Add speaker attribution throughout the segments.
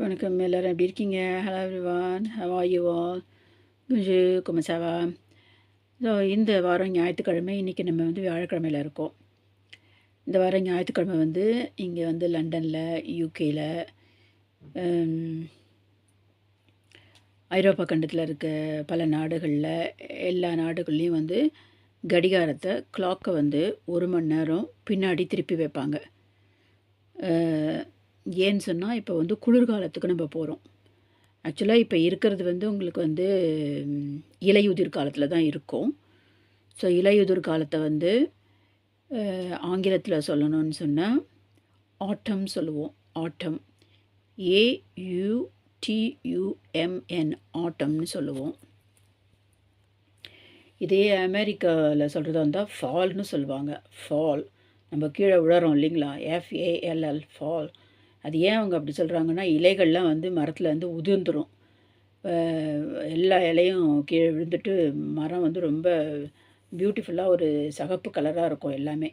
Speaker 1: வணக்கம் எல்லோரும் எப்படி இருக்கீங்க? Hello everyone how are you all குஞ்சு குமசாவா? ஸோ இந்த வாரம் ஞாயிற்றுக்கிழமை இன்றைக்கி நம்ம வந்து வியாழக்கிழமையில் இருக்கோம். இந்த வாரம் ஞாயிற்றுக்கிழமை வந்து இங்கே வந்து லண்டனில் யூகேயில் ஐரோப்பா கண்டத்தில் இருக்க பல நாடுகளில் எல்லா நாடுகள்லேயும் வந்து கடிகாரத்தை கிளாக்கை வந்து ஒரு மணி நேரம் பின்னாடி திருப்பி வைப்பாங்க. ஏன்னு சொன்னால் இப்போ வந்து குளிர்காலத்துக்கு நம்ம போகிறோம் ஆக்சுவலாக இப்போ இருக்கிறது வந்து உங்களுக்கு வந்து இலையுதிர் காலத்தில் தான் இருக்கும். ஸோ இலையுதிர் காலத்தை வந்து ஆங்கிலத்தில் சொல்லணும்னு சொன்னால் ஆட்டம் சொல்லுவோம். ஆட்டம் ஏயுடியூஎம்என் ஆட்டம்னு சொல்லுவோம். இதே அமெரிக்காவில் சொல்கிறதா இருந்தால் ஃபால்னு சொல்லுவாங்க. ஃபால் நம்ம கீழே விழறோம் இல்லைங்களா? எஃப்ஏஎல்எல் ஃபால் அது ஏன் அவங்க அப்படி சொல்கிறாங்கன்னா இலைகள்லாம் வந்து மரத்தில் வந்து உதிர்ந்துடும் எல்லா இலையும் கீழே விழுந்துட்டு மரம் வந்து ரொம்ப பியூட்டிஃபுல்லாக ஒரு சகப்பு கலராக இருக்கும் எல்லாமே.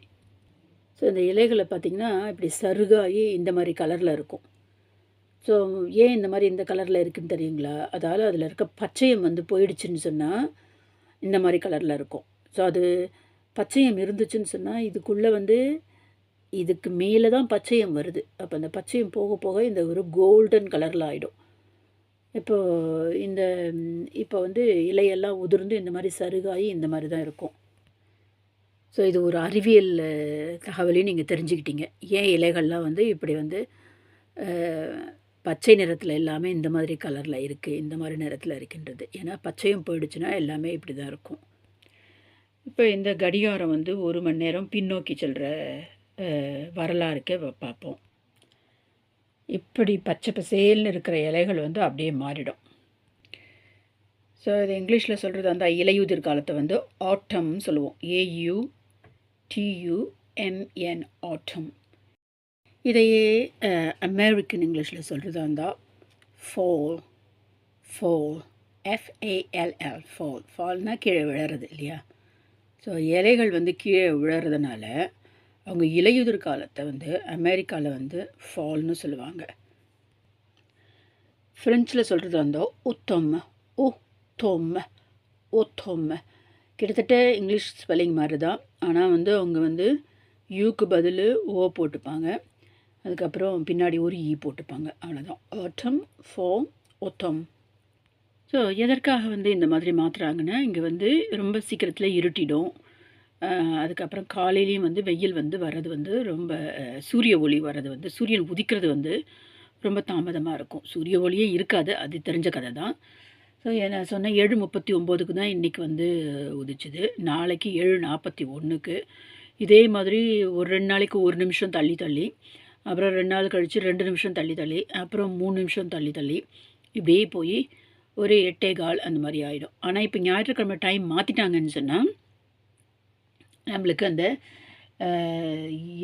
Speaker 1: ஸோ இந்த இலைகளை பார்த்திங்கன்னா இப்படி சருகாகி இந்த மாதிரி கலரில் இருக்கும். ஸோ ஏன் இந்த மாதிரி இந்த கலரில் இருக்குதுன்னு தெரியுங்களா? அதால் அதில் இருக்க பச்சையம் வந்து போயிடுச்சுன்னு சொன்னால் இந்த மாதிரி கலரில் இருக்கும். ஸோ அது பச்சையம் இருந்துச்சுன்னு சொன்னால் இதுக்குள்ளே வந்து இதுக்கு மேலே தான் பச்சையம் வருது. அப்போ அந்த பச்சையம் போக போக இந்த ஒரு கோல்டன் கலரில் ஆகிடும் இப்போ இந்த இப்போ வந்து இலையெல்லாம் உதிர்ந்து இந்த மாதிரி சருகாயி இந்த மாதிரி தான் இருக்கும். ஸோ இது ஒரு அறிவியல் தகவலையும் நீங்கள் தெரிஞ்சுக்கிட்டீங்க. ஏன் இலைகள்லாம் வந்து இப்படி வந்து பச்சை நிறத்தில் எல்லாமே இந்த மாதிரி கலரில் இருக்குது இந்த மாதிரி நிறத்தில் இருக்கின்றது? ஏன்னா பச்சையும் போயிடுச்சுன்னா எல்லாமே இப்படி தான் இருக்கும். இப்போ இந்த கடிகாரம் வந்து ஒரு மணி நேரம் பின்னோக்கி செல்கிற வரலாறுக்கே பார்ப்போம். இப்படி பச்சை பசேல்னு இருக்கிற இலைகள் வந்து அப்படியே மாறிடும். ஸோ இது இங்கிலீஷில் சொல்கிறது அந்த இலையுதிர் காலத்தை வந்து ஆட்டம்னு சொல்லுவோம். ஏயு டியூஎம்என் ஆட்டம் இதையே அமெரிக்கன் இங்கிலீஷில் சொல்கிறதா இருந்தால் ஃபோல் ஃபோல் எஃப்ஏஎல்எல் ஃபால் ஃபால்னால் கீழே விழறது இல்லையா? ஸோ இலைகள் வந்து கீழே விழறதுனால அவங்க இலையுதிர் காலத்தை வந்து அமெரிக்காவில் வந்து ஃபால்னு சொல்லுவாங்க. ஃப்ரெஞ்சில் சொல்கிறது வந்து உத்தம் உ தொம் ஒத்தொம் கிட்டத்தட்ட இங்கிலீஷ் ஸ்பெல்லிங் மாதிரி தான் ஆனால் வந்து அவங்க வந்து யூக்கு பதில் ஓ போட்டுப்பாங்க. அதுக்கப்புறம் பின்னாடி ஒரு ஈ போட்டுப்பாங்க. அவ்வளோதான் ஆட்டம் ஃபோம் ஒத்தம் ஸோ எதற்காக வந்து இந்த மாதிரி மாற்றுறாங்கன்னா இங்கே வந்து ரொம்ப சீக்கிரத்தில் இருட்டிடும். அதுக்கப்புறம் காலையிலையும் வந்து வெயில் வந்து வர்றது வந்து ரொம்ப சூரிய ஒளி வர்றது வந்து சூரியன் உதிக்கிறது வந்து ரொம்ப தாமதமாக இருக்கும். சூரிய ஒளியே இருக்காது அது தெரிஞ்ச கதை தான். ஸோ நான் சொன்னேன் ஏழு முப்பத்தி ஒம்போதுக்கு தான் இன்றைக்கி வந்து உதிச்சுது. நாளைக்கு ஏழு நாற்பத்தி ஒன்றுக்கு இதே மாதிரி ஒரு ரெண்டு நாளைக்கு ஒரு நிமிஷம் தள்ளி தள்ளி அப்புறம் ரெண்டு நாள் கழித்து ரெண்டு நிமிஷம் தள்ளி தள்ளி அப்புறம் மூணு நிமிஷம் தள்ளி தள்ளி இப்படியே போய் ஒரு எட்டே கால் அந்த மாதிரி ஆகிடும் ஆனால் இப்போ ஞாயிற்றுக்கிழமை டைம் மாற்றிட்டாங்கன்னு சொன்னால் நம்மளுக்கு அந்த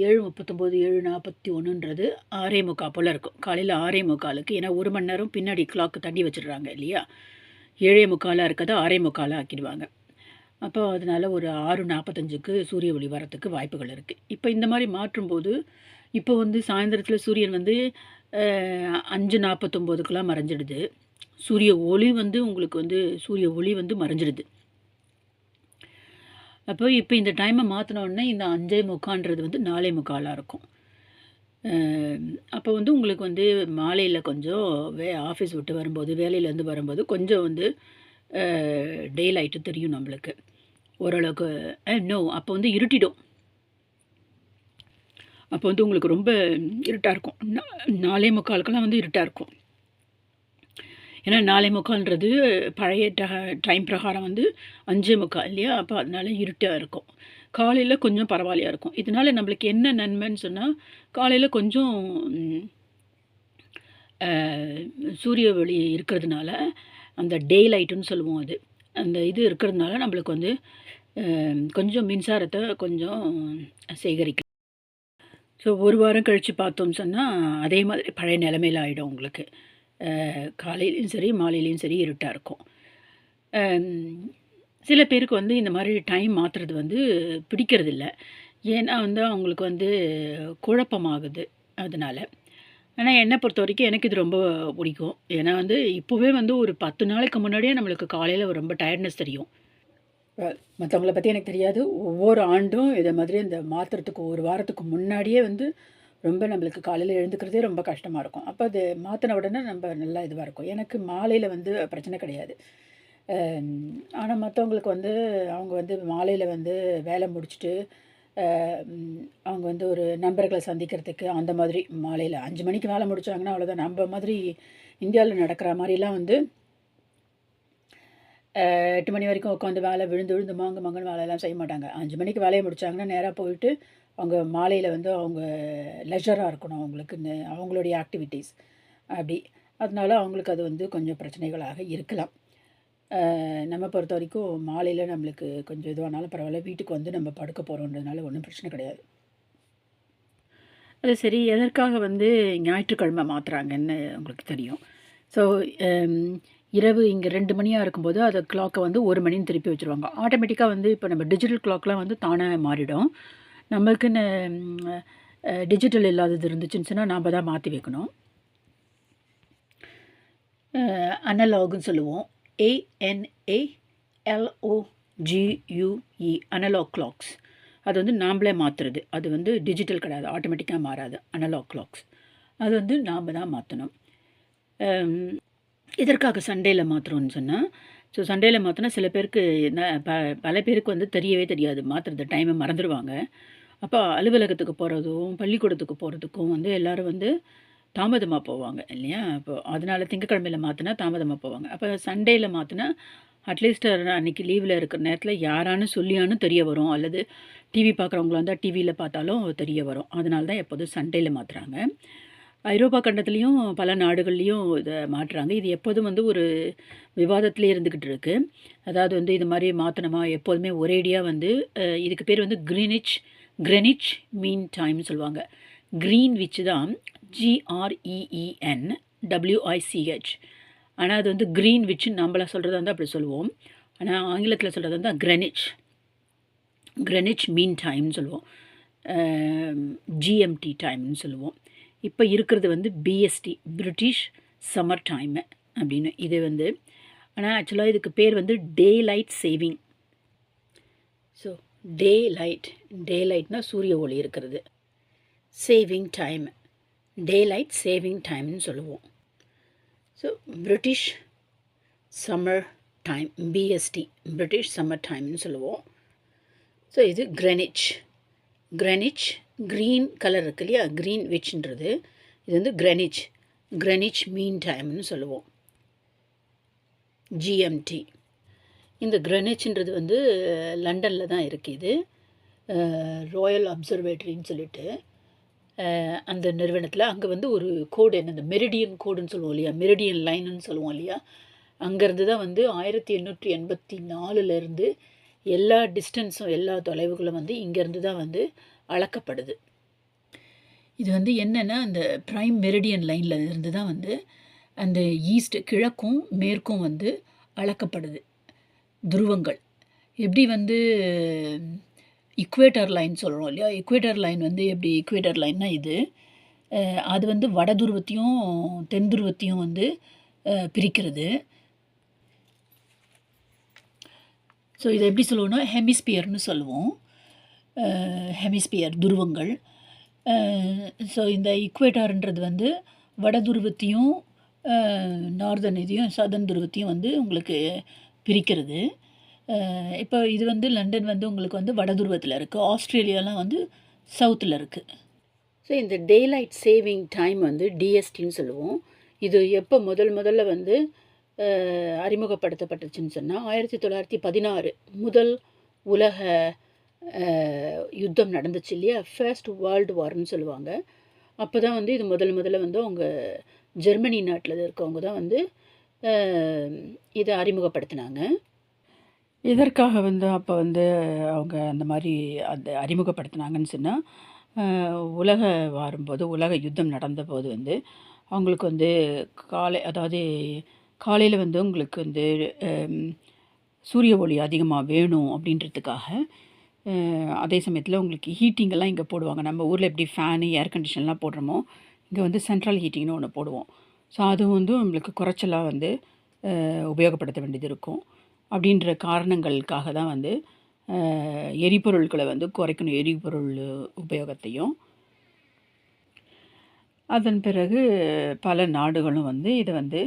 Speaker 1: ஏழு முப்பத்தொம்போது ஏழு நாற்பத்தி ஒன்றுன்றது ஆறே முக்கால் போல் இருக்கும். காலையில் ஆறே முக்காலுக்கு ஏன்னா ஒரு மணி நேரம் பின்னாடி கிளாக்கு தண்ணி வச்சிடுறாங்க இல்லையா? ஏழே முக்காலாக இருக்கதை ஆறே முக்காலாக ஆக்கிடுவாங்க. அப்போ அதனால் ஒரு ஆறு நாற்பத்தஞ்சுக்கு சூரிய ஒளி வரத்துக்கு வாய்ப்புகள் இருக்குது இப்போ இந்த மாதிரி மாற்றும்போது இப்போ வந்து சாயந்தரத்தில் சூரியன் வந்து அஞ்சு நாற்பத்தொம்போதுக்கெலாம் மறைஞ்சிடுது. சூரிய ஒளி வந்து உங்களுக்கு வந்து சூரிய ஒளி வந்து மறைஞ்சிடுது. அப்போ இப்போ இந்த டைமை மாற்றினோடனே இந்த அஞ்சே முக்கான்றது வந்து நாலே முக்காலாக இருக்கும். அப்போ வந்து உங்களுக்கு வந்து மாலையில் கொஞ்சம் வே ஆஃபீஸ் விட்டு வரும்போது வேலையிலேருந்து வரும்போது கொஞ்சம் வந்து டே லைட்டு தெரியும் நம்மளுக்கு. ஓரளவுக்கு நோ அப்போ வந்து இருட்டிடும். அப்போ வந்து உங்களுக்கு ரொம்ப இருட்டாக இருக்கும். நா- நாலே முக்காலுக்கெல்லாம் வந்து இருட்டாக இருக்கும். ஏன்னா நாலே முக்கால்ன்றது பழைய டைம் பிரகாரம் வந்து அஞ்சே முக்கால் இல்லையா? அப்போ அதனால இருட்டாக இருக்கும். காலையில் கொஞ்சம் பரவாயில்லையா இருக்கும். இதனால நம்மளுக்கு என்ன நன்மைன்னு சொன்னால் காலையில் கொஞ்சம் சூரிய ஒளி இருக்கிறதுனால அந்த டே லைட்டுன்னு சொல்லுவோம் அது. அந்த இது இருக்கிறதுனால நம்மளுக்கு வந்து கொஞ்சம் மின்சாரத்தை கொஞ்சம் சேகரிக்கும் ஸோ ஒரு வாரம் கழித்து பார்த்தோம் சொன்னால் அதே மாதிரி பழைய நிலமையில ஆகிடும் உங்களுக்கு. காலையிலையும் சரி மாலையிலையும் சரி இருட்டாக இருக்கும். சில பேருக்கு வந்து இந்த மாதிரி டைம் மாற்றுறது வந்து பிடிக்கிறதில்ல. ஏன்னா வந்து அவங்களுக்கு வந்து குழப்பமாகுது அதனால். ஆனால் என்னை பொறுத்த வரைக்கும் எனக்கு இது ரொம்ப பிடிக்கும். ஏன்னா வந்து இப்போவே வந்து ஒரு பத்து நாளைக்கு முன்னாடியே நம்மளுக்கு காலையில் ரொம்ப டயர்ட்னஸ் தெரியும். மற்றவங்கள பற்றி எனக்கு தெரியாது. ஒவ்வொரு ஆண்டும் இதை மாதிரி இந்த மாற்றுறதுக்கு ஒரு வாரத்துக்கு முன்னாடியே வந்து ரொம்ப நம்மளுக்கு காலையில் எழுந்துக்கிறதே ரொம்ப கஷ்டமாக இருக்கும். அப்போ அது மாற்றின உடனே நம்ம நல்லா இதுவாக இருக்கும். எனக்கு மாலையில் வந்து பிரச்சனை கிடையாது. ஆனால் மற்றவங்களுக்கு வந்து அவங்க வந்து மாலையில் வந்து வேலை முடிச்சுட்டு அவங்க வந்து ஒரு நண்பர்களை சந்திக்கிறதுக்கு அந்த மாதிரி மாலையில் அஞ்சு மணிக்கு வேலை முடித்தாங்கன்னா அவ்வளோதான் நம்ம மாதிரி இந்தியாவில் நடக்கிற மாதிரிலாம் வந்து எட்டு மணி வரைக்கும் உட்காந்து வேலை விழுந்து விழுந்து மாங்க மங்கன்னு வேலையெல்லாம் செய்ய மாட்டாங்க. அஞ்சு மணிக்கு வேலையை முடித்தாங்கன்னா நேராக போயிட்டு அவங்க மாலையில் வந்து அவங்க லெஷராக இருக்கணும் அவங்களுக்கு அவங்களுடைய ஆக்டிவிட்டீஸ் அப்படி. அதனால அவங்களுக்கு அது வந்து கொஞ்சம் பிரச்சனைகளாக இருக்கலாம். நம்ம பொறுத்த வரைக்கும் மாலையில் நம்மளுக்கு கொஞ்சம் இதுவானாலும் பரவாயில்ல. வீட்டுக்கு வந்து நம்ம படுக்க போகிறோன்றதுனால ஒன்றும் பிரச்சனை கிடையாது. அது சரி. எதற்காக வந்து ஞாயிற்றுக்கிழமை மாற்றுறாங்கன்னு உங்களுக்கு தெரியும். ஸோ இரவு இங்கே ரெண்டு மணியாக இருக்கும்போது அது கிளாக்கை வந்து ஒரு மணின்னு திருப்பி வச்சுருவாங்க. ஆட்டோமேட்டிக்காக வந்து இப்போ நம்ம டிஜிட்டல் கிளாக்லாம் வந்து தானே மாறிடும். நம்மளுக்குன்னு டிஜிட்டல் இல்லாதது இருந்துச்சுன்னு சொன்னால் நாம் தான் மாற்றி வைக்கணும். அனலாகுன்னு சொல்லுவோம். ஏஎன்ஏ எல்ஓஜியூஇ அனலாக் கிளாக்ஸ் அது வந்து நாம்ளே மாற்றுறது அது வந்து டிஜிட்டல் கிடையாது. ஆட்டோமேட்டிக்காக மாறாது. அனலாக் கிளாக்ஸ் அது வந்து நாம் தான் மாற்றணும் இதற்காக சண்டேயில் மாற்றுறோம்னு சொன்னால் ஸோ சண்டேயில் மாற்றினா சில பேருக்கு என்ன ப பல பேருக்கு வந்து தெரியவே தெரியாது. மாற்றுறது டைமை மறந்துடுவாங்க அப்போ அலுவலகத்துக்கு போகிறதும் பள்ளிக்கூடத்துக்கு போகிறதுக்கும் வந்து எல்லோரும் வந்து தாமதமாக போவாங்க இல்லையா? இப்போ அதனால் திங்கக்கிழமையில் மாற்றினா தாமதமாக போவாங்க. அப்போ சண்டேயில் மாற்றினா அட்லீஸ்ட் அன்றைக்கி லீவில் இருக்கிற நேரத்தில் யாரானு சொல்லியானு தெரிய வரும். அல்லது டிவி பார்க்குறவங்களா இருந்தால் டிவியில் பார்த்தாலும் தெரிய வரும். அதனால தான் எப்போதும் சண்டேயில் மாற்றுறாங்க ஐரோப்பா கண்டத்துலேயும் பல நாடுகள்லேயும் இதை மாற்றுறாங்க. இது எப்போதும் வந்து ஒரு விவாதத்திலே இருந்துக்கிட்டு இருக்குது அதாவது வந்து இது மாதிரி மாற்றணுமா எப்போதுமே ஒரேடியாக வந்து இதுக்கு பேர் வந்து க்ரீனிச் கிரெனிச் மீன் டைம்னு சொல்லுவாங்க. க்ரீன் விச் தான் G R E E N W I C H ஆனால் அது வந்து க்ரீன் விச் நம்மள சொல்கிறதா இருந்தால் அப்படி சொல்லுவோம். ஆனால் ஆங்கிலத்தில் சொல்கிறது வந்து கிரெனிச் கிரெனிச் மீன் டைம்னு சொல்லுவோம். ஜிஎம்டி டைம்னு சொல்லுவோம். இப்போ இருக்கிறது வந்து பிஎஸ்டி பிரிட்டிஷ் சம்மர் டைமு அப்படின்னு. இது வந்து ஆனால் ஆக்சுவலாக இதுக்கு பேர் வந்து daylight saving so daylight day லைட்னால் சூரிய ஒளி இருக்கிறது. Saving time daylight saving டைம்னு சொல்லுவோம். So British summer time BST British summer டைம்னு சொல்லுவோம். ஸோ இது கிரெனிச் கிரெனிச் க்ரீன் கலர் இருக்கு இல்லையா? க்ரீன் விச்ன்றது இது வந்து கிரெனிச் கிரெனிச் மீன் டைம்னு சொல்லுவோம். ஜிஎம்டி இந்த கிரெனிச்ன்றது வந்து லண்டனில் தான் இருக்குது ராயல் அப்சர்வேட்டரின்னு சொல்லிட்டு. அந்த நிறுவனத்தில் அங்கே வந்து ஒரு கோடு என்ன இந்த மெரிடியன் கோடுன்னு சொல்லுவோம் இல்லையா? மெரிடியன் லைனுன்னு சொல்லுவோம் இல்லையா? அங்கேருந்து தான் வந்து ஆயிரத்தி எண்ணூற்றி எண்பத்தி நாலுலேருந்து எல்லா டிஸ்டன்ஸும் எல்லா தொலைவுகளும் வந்து இங்கேருந்து தான் வந்து அளக்கப்படுது. இது வந்து என்னென்னா அந்த ப்ரைம் மெரிடியன் லைனில் இருந்து தான் வந்து அந்த ஈஸ்ட் கிழக்கும் மேற்கும் வந்து அளக்கப்படுது. துருவங்கள். எப்படி வந்து இக்குவேட்டர் லைன் சொல்கிறோம் இல்லையா? இக்குவேட்டர் லைன் வந்து எப்படி இக்குவேட்டர் லைன்னா இது? அது வந்து வட துருவத்தையும் தென் துருவத்தையும் வந்து பிரிக்கிறது. ஸோ இதை எப்படி சொல்லுவோம்னா ஹெமிஸ்பியர்னு சொல்லுவோம். ஹெமிஸ்பியர் துருவங்கள். ஸோ இந்த இக்குவேட்டார்ன்றது வந்து வட துருவத்தையும் நார்தன் இதையும் சதன் துருவத்தையும் வந்து உங்களுக்கு பிரிக்கிறது. இப்போ இது வந்து லண்டன் வந்து உங்களுக்கு வந்து வடதுருவத்தில் இருக்குது ஆஸ்திரேலியாலாம் வந்து சவுத்தில் இருக்குது ஸோ இந்த டேலைட் சேவிங் டைம் வந்து டிஎஸ்டின்னு சொல்லுவோம். இது எப்போ முதல் முதல்ல வந்து அறிமுகப்படுத்தப்பட்டுச்சுன்னு சொன்னால் ஆயிரத்தி தொள்ளாயிரத்தி பதினாறு முதல் உலக யுத்தம் நடந்துச்சு இல்லையா? ஃபர்ஸ்ட் வேர்ல்டு வார்னு சொல்லுவாங்க. அப்போ தான் வந்து இது முதல் முதல்ல வந்து அவங்க ஜெர்மனி நாட்டில் இருக்கவங்க தான் வந்து இதை அறிமுகப்படுத்தினாங்க. இதற்காக வந்து அப்போ வந்து அவங்க அந்த மாதிரி அந்த அறிமுகப்படுத்தினாங்கன்னு சொன்னால் உலக வாரும்போது உலக யுத்தம் நடந்தபோது வந்து அவங்களுக்கு வந்து காலை அதாவது காலையில் வந்து உங்களுக்கு வந்து சூரிய ஒளி அதிகமாக வேணும் அப்படின்றதுக்காக அதே சமயத்தில் உங்களுக்கு ஹீட்டிங்கெல்லாம் இங்கே போடுவாங்க. நம்ம ஊரில் எப்படி ஃபேனு ஏர் கண்டிஷன்லாம் போடுறோமோ இங்கே வந்து சென்ட்ரல் ஹீட்டிங்னு ஒன்று போடுவோம். ஸோ அது வந்து நம்மளுக்கு குறைச்சலாக வந்து உபயோகப்படுத்த வேண்டியது இருக்கும். அப்படின்ற காரணங்களுக்காக தான் வந்து எரிபொருள்களை எரிபொருட்களை வந்து குறைக்கணும். எரிபொருள் உபயோகத்தையும். அதன் பிறகு பல நாடுகளும் வந்து இதை வந்து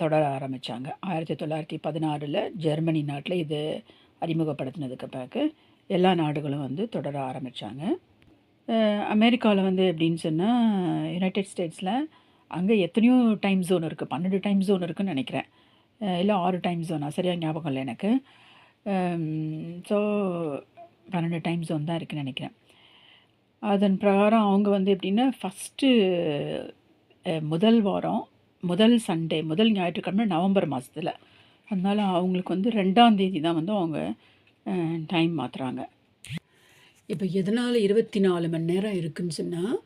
Speaker 1: தொடர ஆரம்பித்தாங்க ஆயிரத்தி தொள்ளாயிரத்தி பதினாறில் ஜெர்மனி நாட்டில் இது அறிமுகப்படுத்தினதுக்கு பிறகு எல்லா நாடுகளும் வந்து தொடர ஆரம்பித்தாங்க அமெரிக்காவில் வந்து எப்படின்னு சொன்னால் யுனைடெட் ஸ்டேட்ஸில் அங்கே எத்தனையோ டைம் ஜோன் இருக்குது பன்னெண்டு டைம் ஜோன் இருக்குன்னு நினைக்கிறேன். இல்லை ஆறு டைம் ஜோனா சரியாக ஞாபகம் இல்லை எனக்கு. ஸோ பன்னெண்டு டைம் ஜோன் தான் இருக்குதுன்னு நினைக்கிறேன். அதன் பிரகாரம் அவங்க வந்து எப்படின்னா ஃபஸ்ட்டு முதல் வாரம் முதல் சண்டே முதல் ஞாயிற்றுக்கிழமை நவம்பர் மாதத்தில் அதனால் அவங்களுக்கு வந்து ரெண்டாம் தேதி தான் வந்து அவங்க டைம் மாற்றுறாங்க இப்போ எதனால் இருபத்தி நாலு மணி நேரம் இருக்குன்னு சொன்னால்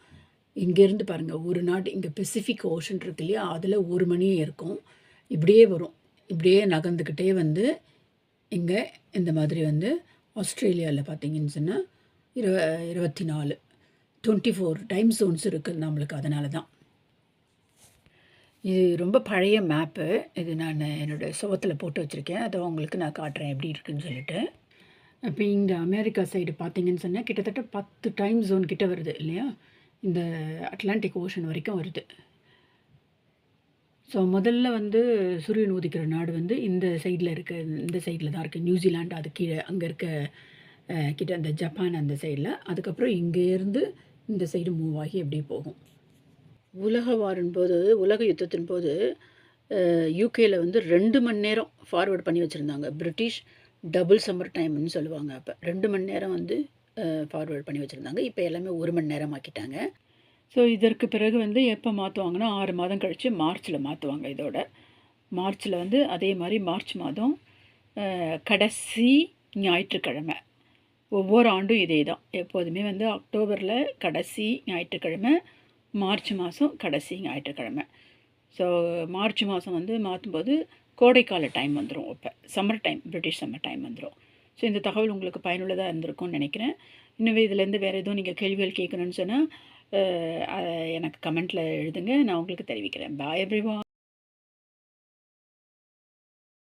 Speaker 1: இங்கேருந்து பாருங்கள் ஒரு நாட்டு இங்கே பெசிஃபிக் ஓஷன் இருக்கு இல்லையா? அதில் ஒரு மணியே இருக்கும். இப்படியே வரும். இப்படியே நகர்ந்துக்கிட்டே வந்து இங்கே இந்த மாதிரி வந்து ஆஸ்திரேலியாவில் பார்த்தீங்கன்னு சொன்னால் இருவ இருபத்தி நாலு டுவெண்ட்டி ஃபோர் டைம் ஜோன்ஸ் இருக்குது நம்மளுக்கு அதனால தான். இது ரொம்ப பழைய மேப்பு இது நான் என்னோடய சுவத்தில் போட்டு வச்சுருக்கேன். அதை உங்களுக்கு நான் காட்டுறேன் எப்படி இருக்குன்னு சொல்லிட்டு. இப்போ இந்த அமெரிக்கா சைடு பார்த்தீங்கன்னு சொன்னால் கிட்டத்தட்ட பத்து டைம் ஜோன் கிட்ட வருது இல்லையா? இந்த அட்லாண்டிக் ஓஷன் வரைக்கும் வருது. ஸோ முதல்ல வந்து சூரியன் உதிக்கிற நாடு வந்து இந்த சைடில் இருக்க இந்த சைடில் தான் இருக்குது நியூசிலாண்டு அது கீழே அங்கே இருக்க கிட்ட அந்த ஜப்பான் அந்த சைடில் அதுக்கப்புறம் இங்கேருந்து இந்த சைடு மூவ் ஆகி எப்படி போகும். உலக வாரின் போது உலக யுத்தத்தின் போது யூகேயில் வந்து ரெண்டு மணி நேரம் ஃபார்வேர்ட் பண்ணி வச்சுருந்தாங்க. பிரிட்டிஷ் டபுள் சம்மர் டைம்னு சொல்லுவாங்க அப்போ. ரெண்டு மணி நேரம் வந்து ஃபார்வேர்ட் பண்ணி வச்சுருந்தாங்க. இப்போ எல்லாமே ஒரு மணி நேரம் ஆக்கிட்டாங்க. ஸோ இதற்கு பிறகு வந்து எப்போ மாற்றுவாங்கன்னா ஆறு மாதம் கழித்து மார்ச்சில் மாற்றுவாங்க இதோட. மார்ச்சில் வந்து அதே மாதிரி மார்ச் மாதம் கடைசி ஞாயிற்றுக்கிழமை. ஒவ்வொரு ஆண்டும் இதே தான். எப்போதுமே வந்து அக்டோபரில் கடைசி ஞாயிற்றுக்கிழமை மார்ச் மாதம் கடைசி ஞாயிற்றுக்கிழமை. ஸோ மார்ச் மாதம் வந்து மாற்றும்போது கோடைக்கால டைம் வந்துடும் இப்போ summer time British summer time வந்துடும் ஸோ இந்த தகவல் உங்களுக்கு பயனுள்ளதாக இருந்திருக்கும்னு நினைக்கிறேன். இன்னும் இதுலேருந்து வேறு எதுவும் நீங்கள் கேள்விகள் கேட்கணும்னு சொன்னால் எனக்கு கமெண்ட்டில் எழுதுங்க. நான் உங்களுக்கு தெரிவிக்கிறேன். பாய் எவ்ரிவா